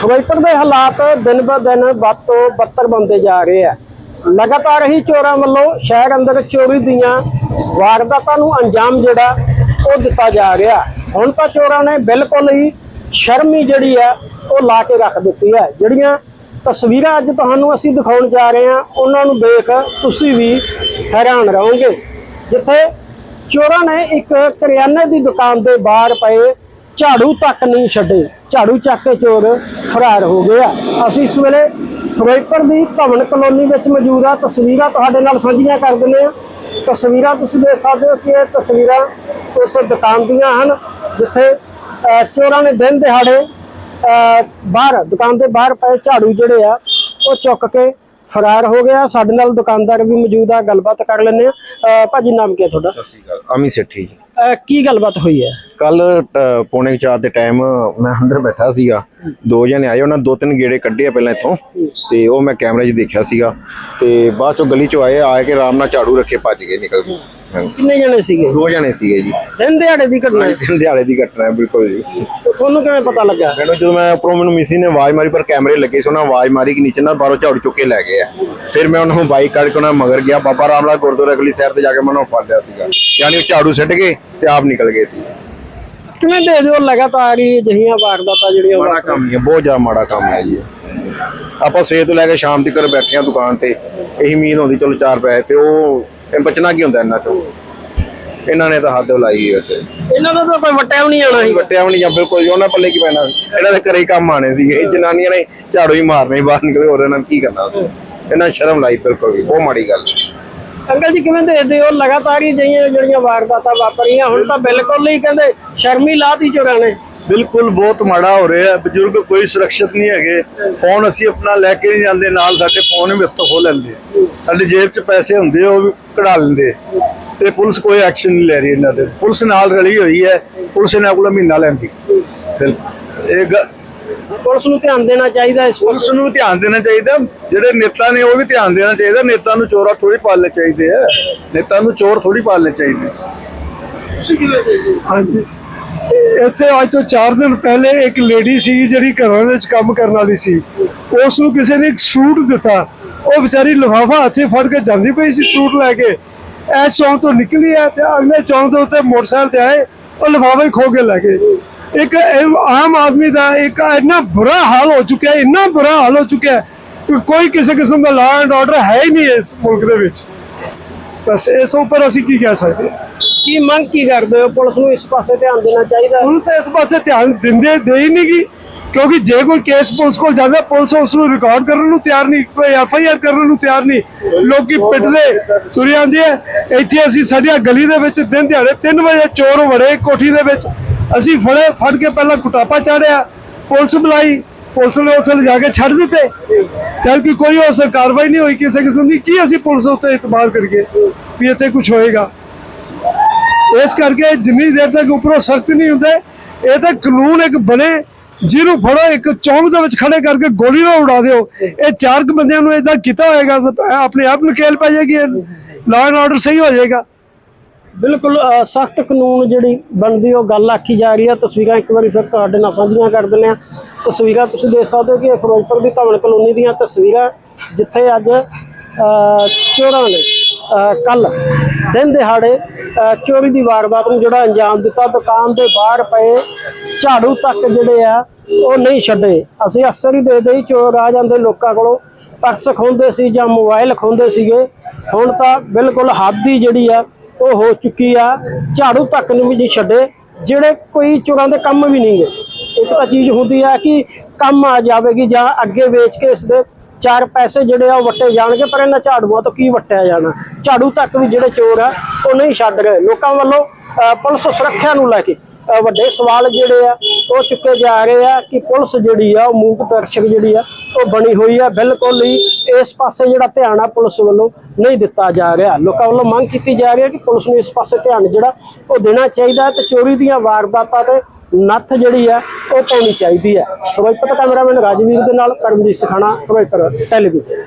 ਫਿਰੋਜ਼ਪੁਰ ਦੇ ਹਾਲਾਤ ਦਿਨ ਬ ਦਿਨ ਵੱਧ ਤੋਂ ਬੱਤਰ ਬਣਦੇ ਜਾ ਰਹੇ ਆ। ਲਗਾਤਾਰ ਹੀ ਚੋਰਾਂ ਵੱਲੋਂ ਸ਼ਹਿਰ ਅੰਦਰ ਚੋਰੀ ਦੀਆਂ ਵਾਰਦਾਤਾਂ ਨੂੰ ਅੰਜਾਮ ਜਿਹੜਾ, ਉਹ ਦਿੱਤਾ ਜਾ ਰਿਹਾ। ਹੁਣ ਤਾਂ ਚੋਰਾਂ ਨੇ ਬਿਲਕੁਲ ਹੀ ਸ਼ਰਮੀ ਜਿਹੜੀ ਆ, ਉਹ ਲਾ ਕੇ ਰੱਖ ਦਿੱਤੀ ਹੈ ਜਿਹੜੀਆਂ ਤਸਵੀਰਾਂ ਅੱਜ ਤੁਹਾਨੂੰ ਅਸੀਂ ਦਿਖਾਉਣ ਜਾ ਰਹੇ ਹਾਂ, ਉਹਨਾਂ ਨੂੰ ਦੇਖ ਤੁਸੀਂ ਵੀ ਹੈਰਾਨ ਰਹੋਗੇ। ਜਿੱਥੇ ਚੋਰਾਂ ਨੇ ਇੱਕ ਕਰਿਆਨੇ ਦੀ ਦੁਕਾਨ ਦੇ ਬਾਹਰ ਪਏ ਝਾੜੂ ਤੱਕ ਨਹੀਂ ਛੱਡੇ। ਝਾੜੂ ਚੱਕ ਕੇ ਚੋਰ ਫਰਾਰ ਹੋ ਗਏ ਆ। ਅਸੀਂ ਇਸ ਵੇਲੇ ਫਿਰੋਜ਼ਪੁਰ ਦੀ ਭਵਨ ਕਲੋਨੀ ਵਿੱਚ ਮੌਜੂਦ ਆ। ਤਸਵੀਰਾਂ ਤੁਹਾਡੇ ਨਾਲ ਸਾਂਝੀਆਂ ਕਰ ਦਿੰਦੇ ਆ। ਤਸਵੀਰਾਂ ਤੁਸੀਂ ਦੇਖ ਸਕਦੇ ਹੋ ਕਿ ਇਹ ਤਸਵੀਰਾਂ ਉਸ ਦੁਕਾਨ ਦੀਆਂ ਹਨ ਜਿੱਥੇ ਚੋਰਾਂ ਨੇ ਦਿਨ ਦਿਹਾੜੇ ਬਾਹਰ ਦੁਕਾਨ ਦੇ ਬਾਹਰ ਪਏ ਝਾੜੂ ਜਿਹੜੇ ਆ ਉਹ ਚੁੱਕ ਕੇ ਫਰਾਰ ਹੋ ਗਿਆ ਸਾਡੇ ਨਾਲ ਦੁਕਾਨਦਾਰ ਵੀ ਮੌਜੂਦ ਆ। ਗੱਲਬਾਤ ਕਰ ਲੈਂਦੇ ਆ। ਭਾਜੀ ਨਾਮ ਕੀ ਹੈ ਤੁਹਾਡਾ? ਸਤਿ ਸ਼੍ਰੀ ਅਕਾਲ। ਅਮੀ ਸੇਠੀ ਜੀ। ਕੀ ਗੱਲਬਾਤ ਹੋਈ ਹੈ? ਕੱਲ ਪੌਣੇ 4 ਦੇ ਟਾਈਮ ਮੈਂ ਅੰਦਰ ਬੈਠਾ ਸੀਗਾ। ਦੋ ਜਣੇ ਆਏ ਉਹਨਾਂ ਦੋ ਤਿੰਨ ਗੇੜੇ ਕੱਢੇ ਆ ਪਹਿਲਾਂ ਇੱਥੋਂ। ਤੇ ਉਹ ਮੈਂ ਕੈਮਰੇ 'ਚ ਦੇਖਿਆ ਸੀਗਾ। ਤੇ ਬਾਅਦ ਚੋਂ ਗਲੀ 'ਚੋਂ ਆਏ ਆ ਕੇ ਆਰਾਮ ਨਾਲ ਝਾੜੂ ਰੱਖੇ ਭੱਜ ਗਏ ਨਿਕਲ ਗਏ। ਕਿੰਨੇ ਜਣੇ ਸੀਗੇ? ਦੋ ਜਣੇ ਸੀਗੇ ਜੀ। ਦਿਨ ਦਿਹਾੜੇ ਦੀ ਘਟਨਾ ਹੈ। ਦਿਨ ਦਿਹਾੜੇ ਦੀ ਘਟਨਾ ਹੈ ਬਿਲਕੁਲ ਜੀ। ਤੁਹਾਨੂੰ ਕਿਵੇਂ ਪਤਾ ਲੱਗਾ? ਮੈਨੂੰ ਜਦੋਂ ਮੈਂ ਉੱਪਰੋਂ ਮੈਨੂੰ ਮਿਸੀ ਨੇ ਆਵਾਜ਼ ਮਾਰੀ ਪਰ ਕੈਮਰੇ ਲੱਗੇ ਸੀ ਉਹਨਾਂ ਆਵਾਜ਼ ਮਾਰੀ ਕਿ ਨੀਚੇ ਨਾਲ ਬਾਹਰੋਂ ਝਾੜੂ ਚੁੱਕ ਕੇ ਲੈ ਗਏ ਆ। ਫਿਰ ਮੈਂ ਉਹਨਾਂ ਨੂੰ ਬਾਈਕ ਕੱਢ ਕੇ ਉਹਨਾਂ ਮਗਰ ਗਿਆ। ਬਾਬਾ ਰਾਮ ਲਾਲ ਗੁਰਦੁਆਰਾ ਅਗਲੀ ਸਾਈਡ ਤੇ ਜਾ ਕੇ ਮੈਂ ਉਹਨਾਂ ਨੂੰ ਫੜ ਲਿਆ ਸੀਗਾ। ਯਾਨੀ ਉਹ ਝਾੜੂ ਸਿੱਟ ਗਏ ਤੇ ਆਪ ਨਿਕਲ ਗਏ ਸੀ। ਕਿਵੇਂ ਦੇ ਦਿਓ? ਲਗਾਤਾਰ ਹੀ ਅਜਿਹੀਆਂ ਵਾਰਦਾਤਾਂ ਜਿਹੜੀਆਂ ਮਾੜਾ ਕੰਮ ਹੀ ਹੈ ਬਹੁਤ ਜ਼ਿਆਦਾ ਮਾੜਾ ਕੰਮ ਹੈ ਜੀ। ਇਹ। ਆਪਾਂ ਸਵੇਰ ਤੋਂ ਲੈ ਕੇ ਸ਼ਾਮ ਤੱਕ ਬੈਠੇ ਆ ਦੁਕਾਨ ਤੇ ਇਹੀ ਉਮੀਦ ਹੁੰਦੀ ਚਲੋ ਚਾਰ ਪੈਸੇ ਤੇ ਉਹ ਇਹ ਬਚਣਾ ਕੀ ਹੁੰਦਾ ਇਹਨਾਂ ਚੋਂ ਇਹਨਾਂ ਨੇ ਤਾਂ ਹੱਦ ਲਾਈ ਹੈ ਵੈਸੇ ਇਹਨਾਂ ਦਾ ਤਾਂ ਕੋਈ ਵਟਿਆ ਵੀ ਨਹੀਂ ਆਣਾ ਸੀ ਵੱਟਿਆ ਵੀ ਨਹੀਂ ਜਾਂ ਬਿਲਕੁਲ ਜੀ, ਉਹਨਾਂ ਪੱਲੇ ਕੀ ਪੈਣਾ? ਸੀ? ਇਹਨਾਂ ਦੇ ਘਰੇ ਹੀ ਕੰਮ ਆਣੇ ਇਹ ਜਨਾਨੀਆਂ ਨੇ ਝਾੜੂ ਹੀ ਮਾਰਨੇ ਸੀ ਬਾਹਰ ਨਿਕਲੇ ਹੋਰ ਇਹਨਾਂ ਨੇ ਕੀ ਕਰਨਾ? ਸੀ ਇਹਨਾਂ ਨੇ ਸ਼ਰਮ ਲਾਈ ਬਿਲਕੁਲ ਵੀ ਬਹੁਤ ਮਾੜੀ ਗੱਲ। ਅੰਕਲ ਜੀ ਕਿਵੇਂ ਦੇ ਦਿਓ ਲਗਾਤਾਰ ਹੀ ਜਿਹੀਆਂ ਜਿਹੜੀਆਂ ਵਾਰਦਾਤਾਂ ਵਾਪਰੀਆਂ, ਹੁਣ ਤਾਂ ਬਿਲਕੁਲ ਹੀ ਕਹਿੰਦੇ ਸ਼ਰਮੀ ਲਾਤੀ ਚੋਰਾਂ ਨੇ। ਬਿਲਕੁਲ ਬਹੁਤ ਮਾੜਾ ਹੋ ਰਿਹਾ। ਹੈ ਬਜ਼ੁਰਗ ਕੋਈ ਸੁਰੱਖਿਅਤ ਨਹੀਂ ਹੈਗੇ। ਫੋਨ ਅਸੀਂ ਆਪਣਾ ਲੈ ਕੇ ਨਹੀਂ ਜਾਂਦੇ, ਨਾਲ ਸਾਡੇ ਫੋਨ ਵੀ ਹੱਥੋਂ ਖੋ ਲੈਂਦੇ। ਸਾਡੇ ਜੇਬ 'ਚ ਪੈਸੇ ਹੁੰਦੇ, ਉਹ ਵੀ ਕਢਾ ਲੈਂਦੇ। ਤੇ ਪੁਲਿਸ ਕੋਈ ਐਕਸ਼ਨ ਨਹੀਂ ਲੈ ਰਹੀ ਇਹਨਾਂ ਦੇ। ਪੁਲਿਸ ਨਾਲ ਰਲੀ ਹੋਈ ਹੈ। ਪੁਲਿਸ ਇਹਨਾਂ ਕੋਲ ਮਹੀਨਾ ਲੈਂਦੀ। ਬਿਲਕੁਲ। ਇਹ ਗ- ਪੁਲਿਸ ਨੂੰ ਧਿਆਨ ਦੇਣਾ ਚਾਹੀਦਾ ਇਸ ਪੁਲਿਸ ਨੂੰ ਧਿਆਨ ਦੇਣਾ ਚਾਹੀਦਾ। ਜਿਹੜੇ ਨੇਤਾ ਨੇ ਉਹ ਵੀ ਧਿਆਨ ਦੇਣਾ ਚਾਹੀਦਾ। ਨੇਤਾ ਨੂੰ ਚੋਰਾ ਥੋੜੀ ਪਾਲਣੇ ਚਾਹੀਦੇ ਆ। ਨੇਤਾ ਨੂੰ ਚੋਰ ਥੋੜੀ ਪਾਲਣੇ ਚਾਹੀਦੇ। ਹਾਂਜੀ। ਇੱਥੇ ਅੱਜ ਤੋਂ 4 ਦਿਨ ਪਹਿਲੇ ਇੱਕ ਲੇਡੀ ਸੀ ਜਿਹੜੀ ਘਰਾਂ ਵਿੱਚ ਕੰਮ ਕਰਨ ਵਾਲੀ ਸੀ। ਉਸ ਨੂੰ ਕਿਸੇ ਨੇ ਇੱਕ ਸੂਟ ਦਿੱਤਾ। ਉਹ ਵਿਚਾਰੀ ਲਿਫਾਫਾ ਹੱਥੇ ਫੜ ਕੇ ਜਾਂਦੀ ਪਈ ਸੀ ਸੂਟ ਲੈ ਕੇ। ਐਸ ਚੌਂਕ ਤੋਂ ਨਿਕਲੀ ਹੈ ਤੇ ਅਗਲੇ ਚੌਂਕ ਦੇ ਉੱਤੇ ਮੋਟਰਸਾਈਕਲ ਤੇ ਆਏ। ਉਹ ਲਿਫਾਫਾ ਹੀ ਖੋ ਕੇ ਲੈ ਗਏ। ਇੱਕ ਆਮ ਆਦਮੀ ਦਾ ਇੱਕ ਇੰਨਾ ਬੁਰਾ ਹਾਲ ਹੋ ਚੁੱਕਿਆ ਇੰਨਾ ਬੁਰਾ ਹਾਲ ਹੋ ਚੁੱਕਿਆ ਕਿ ਕੋਈ ਕਿਸੇ ਕਿਸਮ ਦਾ ਲਾਅ ਐਂਡ ਆਰਡਰ ਹੈ ਹੀ ਨਹੀਂ ਇਸ ਮੁਲਕ ਦੇ ਵਿੱਚ। ਬਸ ਇਸ ਉੱਪਰ ਅਸੀਂ ਕੀ ਕਹਿ ਸਕਦੇ ਹਾਂ? ਕੀ ਮੰਗ ਕੀ ਕਰਦੇ ਹੋ? ਪੁਲਿਸ ਨੂੰ ਇਸ ਪਾਸੇ ਧਿਆਨ ਦੇਣਾ ਚਾਹੀਦਾ ਪੁਲਿਸ ਇਸ ਪਾਸੇ ਧਿਆਨ ਦਿੰਦੇ ਦੇ ਹੀ ਨਹੀਂ ਗੀ ਕਿਉਂਕਿ ਜੇ ਕੋਈ ਕੇਸ ਪੁਲਿਸ ਕੋਲ ਜਾਂਦਾ ਪੁਲਿਸ ਉਸ ਨੂੰ ਰਿਕਾਰਡ ਕਰਨ ਨੂੰ ਤਿਆਰ ਨਹੀਂ ਕੋਈ ਐਫ ਆਈ ਆਰ ਕਰਨ ਨੂੰ ਤਿਆਰ ਨਹੀਂ। ਲੋਕੀ ਪਿੱਟਦੇ ਤੁਰੇ ਆਉਂਦੇ ਆ। ਇੱਥੇ ਅਸੀਂ ਸਾਡੀਆਂ ਗਲੀ ਦੇ ਵਿੱਚ ਦਿਨ ਦਿਹਾੜੇ 3 ਵਜੇ ਚੋਰ ਵੜੇ ਕੋਠੀ ਦੇ ਵਿੱਚ। ਅਸੀਂ ਫੜੇ, ਫੜ ਕੇ ਪਹਿਲਾਂ ਕੁਟਾਪਾ ਚਾੜਿਆ, ਪੁਲਿਸ ਬੁਲਾਈ, ਪੁਲਿਸ ਨੇ ਉੱਥੇ ਲਿਜਾ ਕੇ ਛੱਡ ਦਿੱਤੇ। ਜਦ ਕਿ ਕੋਈ ਉਸ ਕਾਰਵਾਈ ਨਹੀਂ ਹੋਈ, ਕਿਸੇ ਕਿਸਮ ਦੀ। ਕੀ ਅਸੀਂ ਪੁਲਿਸ ਉੱਤੇ ਇਤਬਾਰ ਕਰੀਏ ਵੀ ਇੱਥੇ ਕੁਝ ਹੋਏਗਾ? ਇਸ ਕਰਕੇ ਜਿੰਨੀ ਦੇਰ ਤੱਕ ਉੱਪਰੋਂ ਸਖਤ ਨਹੀਂ ਹੁੰਦੇ, ਇਹ ਤਾਂ ਕਾਨੂੰਨ ਇੱਕ ਬਣੇ, ਜਿਹਨੂੰ ਫੜੋ, ਇੱਕ ਚੌਂਕ ਦੇ ਵਿੱਚ ਖੜੇ ਕਰਕੇ ਗੋਲੀ ਨਾਲ ਉਡਾ ਦਿਓ। ਇਹ ਚਾਰ ਕੁ ਬੰਦਿਆਂ ਨੂੰ ਇਦਾਂ ਕੀਤਾ ਹੋਏਗਾ ਆਪਣੇ ਆਪ ਨਕੇਲ ਪੈ ਜਾਏਗੀ ਲਾਅ ਐਂਡ ਆਰਡਰ ਸਹੀ ਹੋ ਜਾਏਗਾ। ਬਿਲਕੁਲ ਸਖਤ ਕਾਨੂੰਨ ਜਿਹੜੀ ਬਣਦੀ, ਉਹ ਗੱਲ ਆਖੀ ਜਾ ਰਹੀ ਹੈ ਤਸਵੀਰਾਂ ਇੱਕ ਵਾਰੀ ਫਿਰ ਤੁਹਾਡੇ ਨਾਲ ਸਾਂਝੀਆਂ ਕਰ ਦਿੰਦੇ ਆ। ਤਸਵੀਰਾਂ ਤੁਸੀਂ ਦੇਖ ਸਕਦੇ ਹੋ ਕਿ ਇਹ ਫਿਰੋਜ਼ਪੁਰ ਦੀ ਧਵਨ ਕਲੋਨੀ ਦੀਆਂ ਤਸਵੀਰਾਂ ਜਿੱਥੇ ਅੱਜ ਚੋਰਾਂ ਨੇ ਕੱਲ ਦਿਨ ਦਿਹਾੜੇ ਚੋਰੀ ਦੀ ਵਾਰਦਾਤ ਨੂੰ ਜਿਹੜਾ ਅੰਜਾਮ ਦਿੱਤਾ, ਦੁਕਾਨ ਦੇ ਬਾਹਰ ਪਏ ਝਾੜੂ ਤੱਕ ਜਿਹੜੇ ਆ, ਉਹ ਨਹੀਂ ਛੱਡੇ। ਅਸੀਂ ਅਕਸਰ ਹੀ ਦੇਖਦੇ ਹੀ ਚੋਰ ਆ ਜਾਂਦੇ ਲੋਕਾਂ ਕੋਲੋਂ, ਪਰਸ ਖੋਂਦੇ ਸੀ ਜਾਂ ਮੋਬਾਈਲ ਖੋਂਦੇ ਸੀਗੇ। ਹੁਣ ਤਾਂ ਬਿਲਕੁਲ ਹੱਦ ਹੀ ਜਿਹੜੀ ਆ ਉਹ ਹੋ ਚੁੱਕੀ ਆ, ਝਾੜੂ ਤੱਕ ਨੂੰ ਵੀ ਨਹੀਂ ਛੱਡੇ, ਜਿਹੜੇ ਕੋਈ ਚੋਰਾਂ ਦੇ ਕੰਮ ਵੀ ਨਹੀਂ ਗਏ। ਇੱਕ ਤਾਂ ਚੀਜ਼ ਹੁੰਦੀ ਆ ਕਿ ਕੰਮ ਆ ਜਾਵੇਗੀ ਜਾਂ ਅੱਗੇ ਵੇਚ ਕੇ ਇਸ ਦੇ ਚਾਰ ਪੈਸੇ ਜਿਹੜੇ ਆ ਉਹ ਵੱਟੇ ਜਾਣਗੇ, ਪਰ ਇਹਨਾਂ ਝਾੜੂਆਂ ਤੋਂ ਕੀ ਵੱਟਿਆ ਜਾਣਾ? ਝਾੜੂ ਤੱਕ ਵੀ ਜਿਹੜੇ ਚੋਰ ਆ, ਉਹ ਨਹੀਂ ਛੱਡ ਰਹੇ। ਲੋਕਾਂ ਵੱਲੋਂ ਪੁਲਿਸ ਸੁਰੱਖਿਆ ਨੂੰ ਲੈ ਕੇ ਵੱਡੇ ਸਵਾਲ ਜਿਹੜੇ ਆ, ਉਹ ਚੁੱਕੇ ਜਾ ਰਹੇ ਆ ਕਿ ਪੁਲਿਸ ਜਿਹੜੀ ਆ, ਉਹ ਮੂਕ ਦਰਸ਼ਕ ਜਿਹੜੀ ਆ, ਉਹ ਬਣੀ ਹੋਈ ਆ। ਬਿਲਕੁਲ ਹੀ ਇਸ ਪਾਸੇ ਜਿਹੜਾ ਧਿਆਨ ਆ ਪੁਲਿਸ ਵੱਲੋਂ ਨਹੀਂ ਦਿੱਤਾ ਜਾ ਰਿਹਾ। ਲੋਕਾਂ ਵੱਲੋਂ ਮੰਗ ਕੀਤੀ ਜਾ ਰਹੀ ਹੈ ਕਿ ਪੁਲਿਸ ਨੂੰ ਇਸ ਪਾਸੇ ਧਿਆਨ ਜਿਹੜਾ, ਉਹ ਦੇਣਾ ਚਾਹੀਦਾ ਹੈ ਤੇ ਚੋਰੀ ਦੀਆਂ ਵਾਰਦਾਤਾਂ ਤੇ ਨੱਥ ਜਿਹੜੀ ਆ, ਉਹ ਪਾਉਣੀ ਚਾਹੀਦੀ ਹੈ। ਫਿਰੋਜ਼ਪੁਰ ਤੋਂ ਕੈਮਰਾਮੈਨ ਰਾਜਵੀਰ ਦੇ ਨਾਲ ਕਰਮਜੀਤ ਸਖਾਣਾ ਫਿਰੋਜ਼ਪੁਰ ਟੈਲੀਵਿਜ਼ਨ।